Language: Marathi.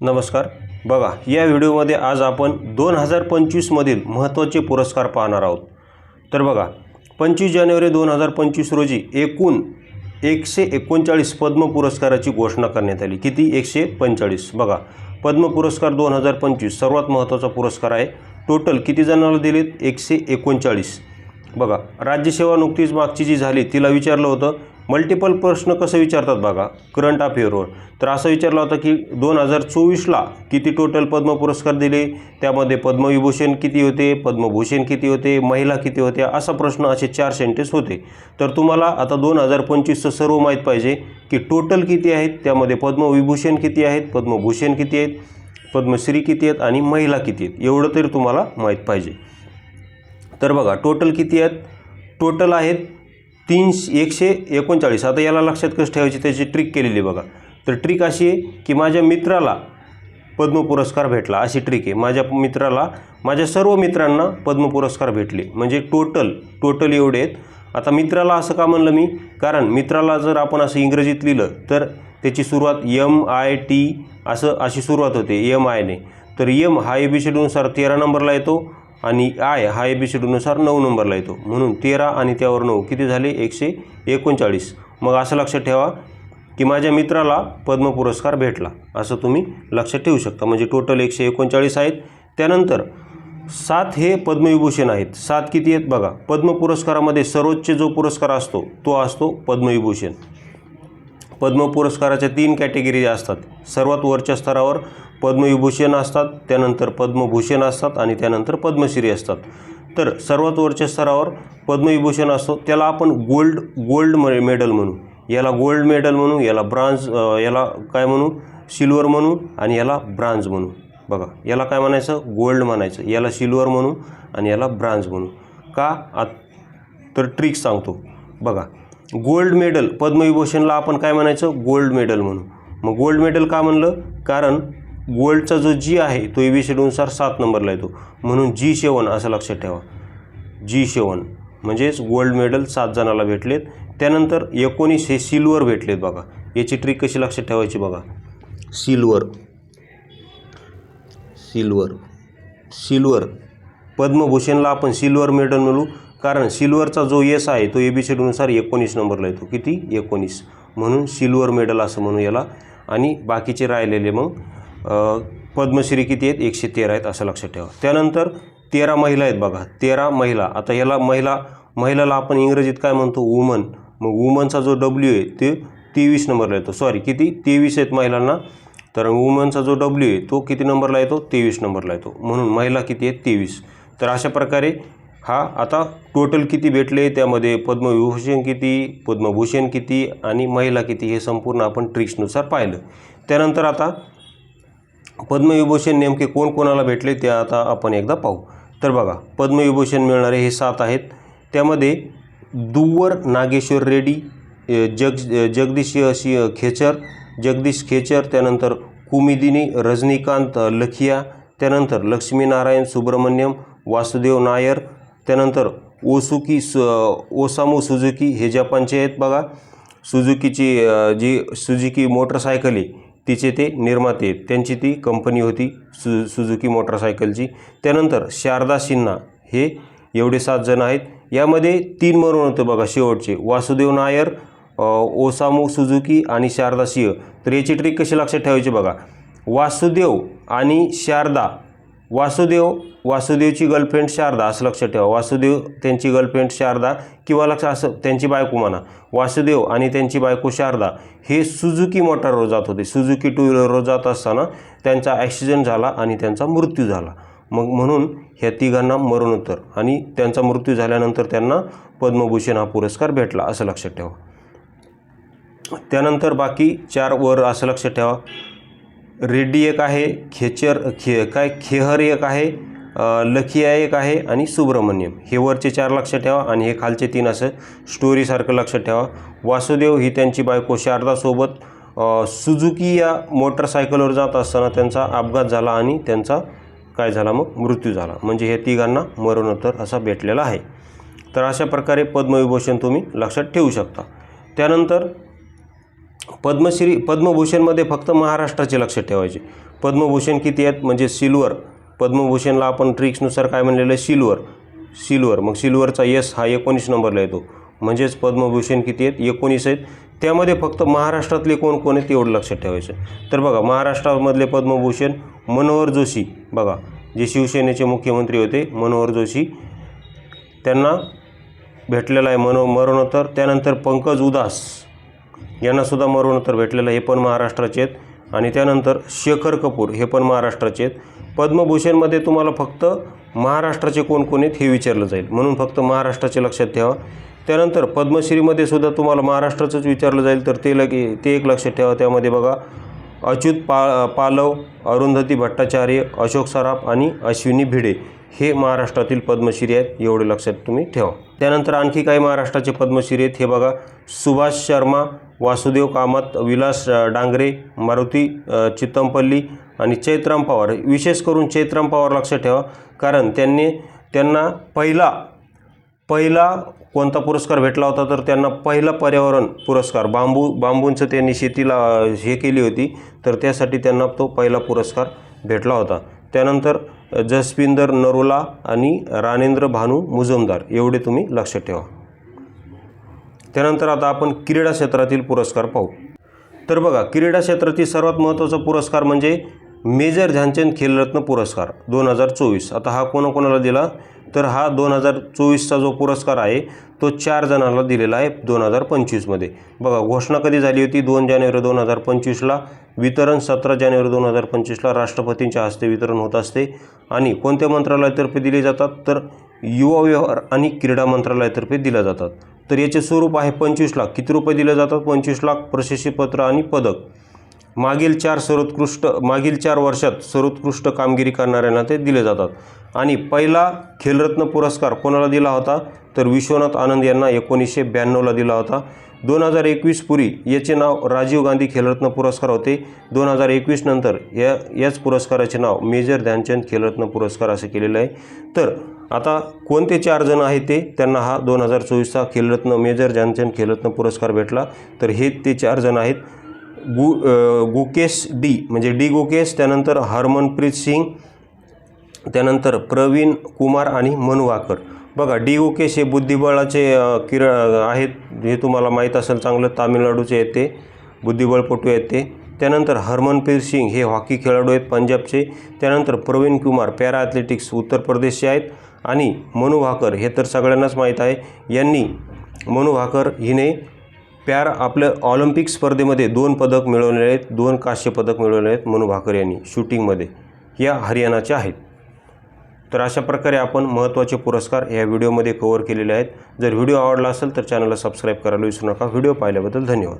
नमस्कार. बघा या व्हिडिओमध्ये आज आपण दोन हजार पंचवीसमधील महत्त्वाचे पुरस्कार पाहणार आहोत. तर बघा पंचवीस जानेवारी दोन हजार पंचवीस रोजी एकूण एकशे एकोणचाळीस पद्म पुरस्काराची घोषणा करण्यात आली. किती? एकशे पंचेचाळीस. बघा पद्म पुरस्कार दोन हजार पंचवीस सर्वात महत्त्वाचा पुरस्कार आहे. टोटल किती जणांना दिलेत? एकशे एकोणचाळीस. बघा राज्यसेवा नुकतीच मागची जी झाली तिला विचारलं होतं मल्टिपल प्रश्न कसं विचारतात बघा. करंट अफेअरवर तर असं विचारलं होतं की दोन हजार चोवीसला किती टोटल पद्म पुरस्कार दिले? त्यामध्ये पद्मविभूषण किती होते? पद्मभूषण किती होते? महिला किती होत्या? असा प्रश्न असे चार सेंटेन्स होते. तर तुम्हाला आता दोन हजार पंचवीसचं सर्व माहीत पाहिजे की टोटल किती आहेत? त्यामध्ये पद्मविभूषण किती आहेत? पद्मभूषण किती आहेत? पद्मश्री किती आहेत? आणि महिला किती आहेत? एवढं तरी तुम्हाला माहीत पाहिजे. तर बघा टोटल किती आहेत? टोटल आहेत तीनशे एकशे एकोणचाळीस. आता याला लक्षात कसं ठेवायची? त्याची ट्रिक केलेली बघा. तर ट्रिक अशी आहे की माझ्या मित्राला पद्म पुरस्कार भेटला. अशी ट्रिक आहे. माझ्या मित्राला माझ्या सर्व मित्रांना पद्म पुरस्कार भेटले. म्हणजे टोटल टोटल एवढे आहेत. आता मित्राला असं का म्हणलं मी? कारण मित्राला जर आपण असं इंग्रजीत लिहिलं तर त्याची सुरुवात यम आय टी असं अशी सुरुवात होते. यम आयने तर यम हा ए तेरा नंबरला येतो. आणि आय हा ए बी शेड्यूलनुसार नऊ नंबरला येतो. म्हणून तेरा आणि त्यावर नऊ. किती झाले? एकशे एकोणचाळीस. मग असं लक्षात ठेवा की माझ्या मित्राला पद्म पुरस्कार भेटला. असं तुम्ही लक्षात ठेवू शकता. म्हणजे टोटल एकशे एकोणचाळीस आहेत. त्यानंतर सात हे पद्मविभूषण आहेत. सात किती आहेत बघा? पद्म पुरस्कारामध्ये सर्वोच्च जो पुरस्कार असतो तो असतो पद्मविभूषण. पद्म पुरस्काराच्या तीन कॅटेगरी असतात सर्वात वरच्या स्तरावर पद्मविभूषण असतात त्यानंतर पद्मभूषण असतात आणि त्यानंतर पद्मश्री असतात. तर सर्वात वरच्या स्तरावर पद्मविभूषण असतो त्याला आपण गोल्ड गोल्ड मे मेडल म्हणू. याला गोल्ड मेडल म्हणू याला ब्रांज याला काय म्हणू? सिल्वर म्हणू आणि याला ब्रांज म्हणू. बघा याला काय म्हणायचं? गोल्ड म्हणायचं. याला सिल्वर म्हणू आणि याला ब्रांज म्हणू. का? आत तर ट्रिक सांगतो. बघा गोल्ड मेडल पद्मविभूषणला आपण काय म्हणायचं? गोल्ड मेडल म्हणू. मग गोल्ड मेडल का म्हणलं? कारण गोल्डचा जो जी आहे तो ए बी शेड्यूलनुसार सात नंबरला येतो. म्हणून जी शेवन असं लक्षात ठेवा. जी शेवन म्हणजेच गोल्ड मेडल सात जणाला भेटलेत. त्यानंतर एकोणीस हे सिल्वर भेटलेत बघा. याची ट्रिक कशी लक्षात ठेवायची बघा. सिल्वर सिल्वर सिल्वर पद्मभूषणला आपण सिल्वर मेडल मिळू कारण सिल्वरचा जो येस आहे तो ए बी शेड्यूलनुसार एकोणीस नंबरला येतो. किती? एकोणीस. म्हणून सिल्वर मेडल असं म्हणू याला. आणि बाकीचे राहिलेले मग पद्मश्री किती आहेत? एकशे तेरा आहेत असं लक्षात ठेवा. त्यानंतर तेरा महिला आहेत बघा. तेरा महिला. आता याला महिला महिलाला आपण इंग्रजीत काय म्हणतो? वुमन मग वुमनचा जो डब्ल्यू आहे ते तेवीस नंबरला येतो. सॉरी किती? तेवीस आहेत महिलांना. तर वुमनचा जो डब्ल्यू आहे तो किती नंबरला येतो? तेवीस नंबरला येतो. म्हणून महिला किती आहेत? तेवीस. तर अशा प्रकारे हा आता टोटल किती भेटले? त्यामध्ये पद्मविभूषण किती पद्मभूषण किती आणि महिला किती हे संपूर्ण आपण ट्रिक्सनुसार पाहिलं. त्यानंतर आता पद्मविभूषण नेमके कोण कोणाला भेटले ते आता आपण एकदा पाहू. तर बघा पद्मविभूषण मिळणारे हे सात आहेत. त्यामध्ये दुवर नागेश्वर रेड्डी जग जगदीश सिंह खेचर जगदीश खेचर त्यानंतर कुमिदिनी रजनीकांत लखिया त्यानंतर लक्ष्मीनारायण सुब्रमण्यम वासुदेव नायर त्यानंतर ओसुकी सु ओसामू सुझुकी हे जपानचे आहेत बघा. सुझुकीची जी सुझुकी मोटरसायकली तिचे ते निर्माते आहेत त्यांची ती कंपनी होती सु सुझुकी मोटरसायकलची त्यानंतर शारदा सिन्हा हे एवढे सात जण आहेत. यामध्ये तीन मरण होते बघा शेवटचे. वासुदेव नायर अ, ओसामू सुझुकी आणि शारदा सिंह. तर याची ट्रिक कशी लक्षात ठेवायची बघा. वासुदेव आणि शारदा वासुदेव वासुदेवची गर्लफ्रेंड शारदा असं लक्षात ठेवा. वासुदेव त्यांची गर्लफ्रेंड शारदा किंवा लक्ष असं त्यांची बायको म्हणा. वासुदेव आणि त्यांची बायको शारदा हे सुझुकी मोटारवर जात होते. सुझुकी टू व्हीलरवर जात असताना त्यांचा ॲक्सिडेंट झाला आणि त्यांचा मृत्यू झाला. मग म्हणून ह्या तिघांना मरणोत्तर आणि त्यांचा मृत्यू झाल्यानंतर त्यांना पद्मभूषण हा पुरस्कार भेटला असं लक्षात ठेवा. त्यानंतर बाकी चार वर असं लक्षात ठेवा. रेड्डी एक आहे खेचर खे काय खेहर एक आहे लखिया एक आहे आणि सुब्रमण्यम. हे वरचे चार लक्षात ठेवा आणि हे खालचे तीन असं स्टोरीसारखं लक्षात ठेवा. वासुदेव ही त्यांची बायको शारदासोबत सुजुकी या मोटरसायकलवर जात असताना त्यांचा अपघात झाला आणि त्यांचा काय झाला मग? मृत्यू झाला. म्हणजे हे तिघांना मरणोत्तर असा भेटलेला आहे. तर अशा प्रकारे पद्मविभूषण तुम्ही लक्षात ठेवू शकता. त्यानंतर पद्मश्री पद्मभूषणमध्ये फक्त महाराष्ट्राचे लक्षात ठेवायचे. पद्मभूषण किती आहेत? म्हणजे सिल्वर. पद्मभूषणला आपण ट्रिक्सनुसार काय म्हणलेलं आहे? सिल्वर. सिल्वर. मग सिल्वरचा यस हा एकोणीस नंबरला येतो. म्हणजेच पद्मभूषण किती आहेत? एकोणीस आहेत. त्यामध्ये फक्त महाराष्ट्रातले कोण कोण आहेत एवढं लक्षात ठेवायचं. तर बघा महाराष्ट्रामधले पद्मभूषण मनोहर जोशी. बघा जे शिवसेनेचे मुख्यमंत्री होते मनोहर जोशी. त्यांना भेटलेला आहे मनो मरणोत्तर. त्यानंतर पंकज उदास. यांनासुद्धा मरणोत्तर भेटलेलं हे पण महाराष्ट्राचे आहेत. आणि त्यानंतर शेखर कपूर हे पण महाराष्ट्राचे आहेत. पद्मभूषणमध्ये तुम्हाला फक्त महाराष्ट्राचे कोण कोण आहेत हे विचारलं जाईल. म्हणून फक्त महाराष्ट्राचे लक्षात ठेवा. त्यानंतर पद्मश्रीमध्ये सुद्धा तुम्हाला महाराष्ट्राचंच विचारलं जाईल तर ते लगे ते एक लक्षात ठेवा. त्यामध्ये बघा अच्युत पा पालव अरुंधती भट्टाचार्य अशोक सराफ आणि अश्विनी भिडे. हे महाराष्ट्रातील पद्मश्री आहेत एवढे लक्षात तुम्ही ठेवा. त्यानंतर आणखी काही महाराष्ट्राचे पद्मश्री आहेत. हे बघा सुभाष शर्मा वासुदेव कामत विलास डांगरे मारुती चित्तमपल्ली आणि चैत्राम पवार. विशेष करून चैत्राम पवार लक्षात ठेवा कारण त्यांनी त्यांना पहिला पहिला कोणता पुरस्कार भेटला होता तर त्यांना पहिला पर्यावरण पुरस्कार बांबू बांबूंचं त्यांनी शेतीला हे केली होती तर त्यासाठी त्यांना तो पहिला पुरस्कार भेटला होता. त्यानंतर जसविंदर नरोला आणि राणेंद्र भानू मुजुमदार एवढे तुम्ही लक्षात ठेवा. त्यानंतर आता आपण क्रीडा क्षेत्रातील पुरस्कार पाहू. तर बघा क्रीडा क्षेत्रातील सर्वात महत्त्वाचा पुरस्कार म्हणजे मेजर ध्यानचंद खेलरत्न पुरस्कार दोन हजार चोवीस. आता हा कोणाकोणाला दिला? तर हा दोन हजार चोवीसचा जो पुरस्कार आहे तो चार जणांना दिलेला आहे दोन हजार पंचवीसमध्ये बघा घोषणा कधी झाली होती? दोन जानेवारी दोन हजार पंचवीसला वितरण सतरा जानेवारी दोन हजार पंचवीसला राष्ट्रपतींच्या हस्ते वितरण होत असते. आणि कोणत्या मंत्रालयातर्फे दिले जातात? तर युवा व्यवहार आणि क्रीडा मंत्रालयातर्फे दिल्या जातात. तर याचे स्वरूप आहे पंचवीस लाख. किती रुपये दिले जातात? पंचवीस लाख. प्रशस्तीपत्र आणि पदक. मागील चार सर्वोत्कृष्ट मागील चार वर्षात सर्वोत्कृष्ट कामगिरी करणाऱ्यांना ते दिले जातात. आणि पहिला खेलरत्न पुरस्कार कोणाला दिला होता? तर विश्वनाथ आनंद यांना एकोणीसशे ब्याण्णवला दिला होता. दोन हजार एकवीस पूर्वी याचे नाव राजीव गांधी खेलरत्न पुरस्कार होते. दोन हजार एकवीस नंतर या याच पुरस्काराचे नाव मेजर ध्यानचंद खेलरत्न पुरस्कार असे केलेलं आहे. तर आता कोणते चार जण आहेत ते? त्यांना हा दोन हजार चोवीसचा खेलरत्न मेजर ध्यानचंद खेलरत्न पुरस्कार भेटला. तर हे ते चार जण आहेत. गु गुकेश डी म्हणजे डी गुकेश त्यानंतर हरमनप्रीत सिंग त्यानंतर प्रवीण कुमार आणि मनु वाकर बघा डी गुकेश हे बुद्धिबळाचे किर आहेत. हे तुम्हाला माहीत असेल चांगलं तामिळनाडूचे आहेत ते बुद्धिबळपटू आहेत ते. त्यानंतर हरमनप्रीत सिंग हे हॉकी खेळाडू आहेत पंजाबचे. त्यानंतर प्रवीण कुमार पॅरा ॲथलेटिक्स उत्तर प्रदेशचे आहेत. आणि मनु भाकर हे तर सगळ्यांनाच माहीत आहे. यांनी मनु भाकर हिने प्यार आपलं ऑलिम्पिक स्पर्धेमध्ये दोन पदक मिळवलेले आहेत दोन कांस्य पदक मिळवले आहेत मनु भाकर यांनी शूटिंगमध्ये. या हरियाणाच्या आहेत. तर अशा प्रकारे आपण महत्त्वाचे पुरस्कार या व्हिडिओमध्ये कव्हर केलेले आहेत. जर व्हिडिओ आवडला असेल तर चॅनलला सबस्क्राईब करायला विसरू नका. व्हिडिओ पाहिल्याबद्दल धन्यवाद.